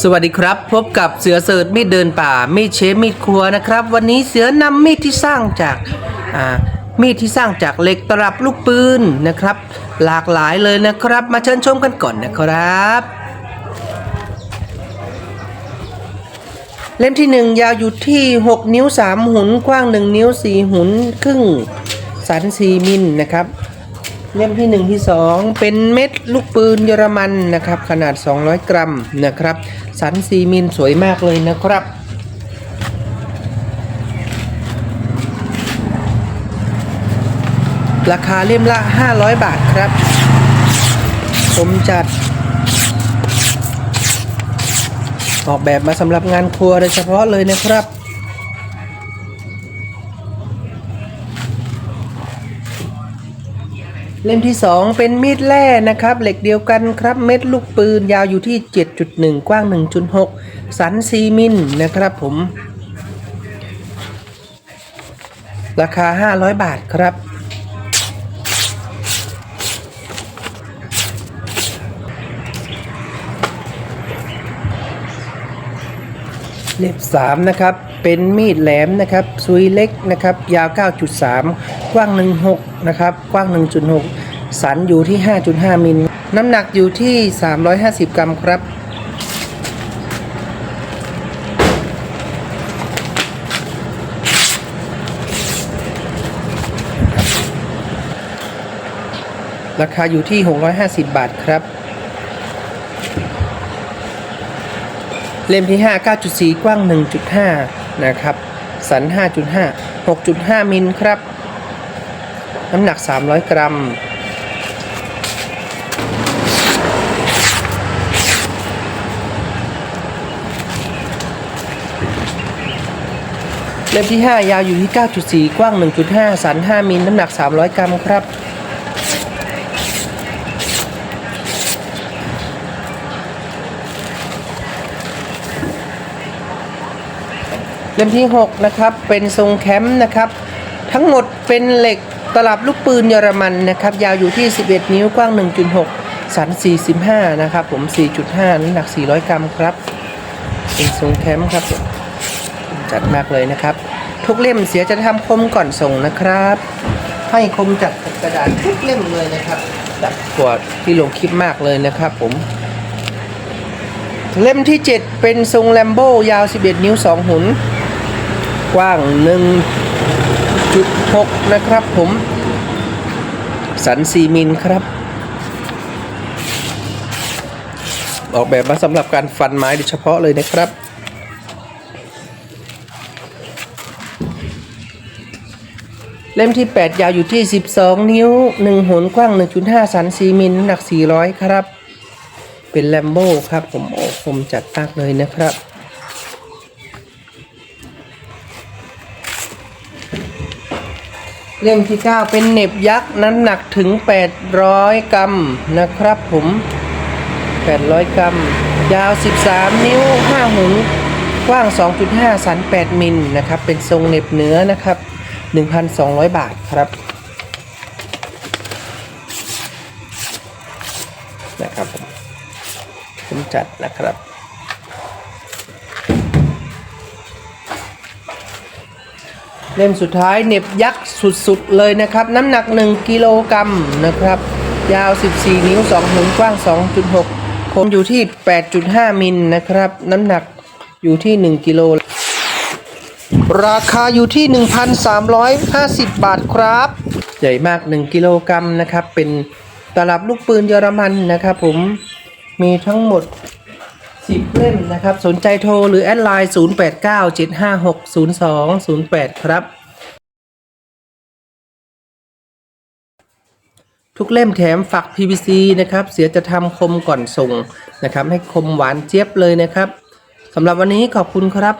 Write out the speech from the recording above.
สวัสดีครับ พบกับเสือเสิร์ชมีดเดินป่ามีดเชฟมีดครัวนะครับ วันนี้เสือนำมีดที่สร้างจากอ่ามีดที่สร้างจากเหล็กตลับลูกปืนนะครับ หลากหลายเลยนะครับ มาเชิญชมกันก่อนนะครับ เล่มที่หนึ่งยาวอยู่ที่ 6 นิ้ว 3 หุนกว้าง 1 นิ้ว 4 หุนครึ่งสัน4มิลนะครับ เล่มที่1ที่2 เป็นเม็ดลูกปืนเยอรมันนะครับ ขนาด 200 กรัมนะครับ สัน4มิลสวยมากเลยนะครับราคาเล่มละ 500 บาทครับ ผมจัด ออกแบบมาสำหรับงานครัวโดยเฉพาะเลยนะครับ เล่มที่ 2 เป็นมีดแร่นะครับ เหล็กเดียวกันครับ เม็ดลูกปืนยาวอยู่ที่ 7.1 กว้าง 1.6 สัน4มิลนะครับผม ราคา 500 บาทครับ เล็บ3นะครับ เป็นมีดแหลมนะครับซุยเล็กนะครับยาว 9.3 กว้าง 1.6 นะครับ กว้าง 1.6 สันอยู่ที่ 5.5 มิล น้ำหนักอยู่ที่ 350 กรัมครับราคาอยู่ที่ 650 บาทครับ เล่มที่ 5 9.4 กว้าง 1.5 นะครับ สัน 5.5 6.5 มิลครับ น้ำหนัก 300 กรัม เล่มที่ 5 ยาวอยู่ที่ 9.4 กว้าง 1.5 สัน 5 มิล น้ำหนัก 300 กรัมครับ เล่มที่ 6 นะครับ เป็นทรงแคมป์นะครับ ทั้งหมดเป็นเหล็กตลับลูกปืนเยอรมันนะครับ ยาวอยู่ที่ 11 นิ้วกว้าง 1.6 สัน 45 นะครับ ผม 4.5น้ำหนัก 400 กรัมครับ เป็นทรงแคมป์ครับ จัดมากเลยนะครับ ทุกเล่มเสียจะทำคมก่อนส่งนะครับ ให้คมจัดกระดาษทุกเล่มเลยนะครับจัดกว่าที่ลงคลิปมากเลยนะครับ ผมเล่มที่ 7 เป็นทรงแลมโบยาว 11 นิ้ว 2 หุน กว้าง 1.6 นะครับผม สัน4มิลครับ ออกแบบมาสำหรับการฟันไม้โดยเฉพาะเลยนะครับเล่มที่ 8 ยาวอยู่ที่ 12 นิ้ว 1หนกว้าง 1.5 สัน 4 มิลน้ำหนัก 400 ครับ เป็นแลมโบครับ ผมโอ้ผมจัดมากเลยนะครับ เล่มที่ 9 เป็นเน็บยักษ์น้ำหนักถึง 800 กรัมนะครับผม 800 กรัม ยาว 13 นิ้ว 5 หุนกว้าง 2.5 สัน 8 มิลนะครับ เป็นทรงเน็บเนื้อนะครับ 1,200 บาทครับนะครับผมผมจัดนะครับ เล่มสุดท้ายเน็บยักษ์สุดๆเลยนะครับ น้ำหนัก 1 กิโลกรัมนะครับ ยาว 14 นิ้ว2หุนกว้าง 2.6คมอยู่ที่ 8.5 มิลนะครับ น้ำหนักอยู่ที่ 1 กิโล ราคาอยู่ที่ 1,350 บาทครับ ใหญ่มาก 1 กิโลกรัมนะครับ เป็นตลับลูกปืนเยอรมันนะครับผมมีทั้งหมด เล่มนะครับ สนใจโทรหรือแอดไลน์ 0897560208 ครับ ทุกเล่มแถมฝัก PVC นะครับ เสียจะทำคมก่อนส่งนะครับ ให้คมหวานเจี๊ยบเลยนะครับสำหรับวันนี้ขอบคุณครับ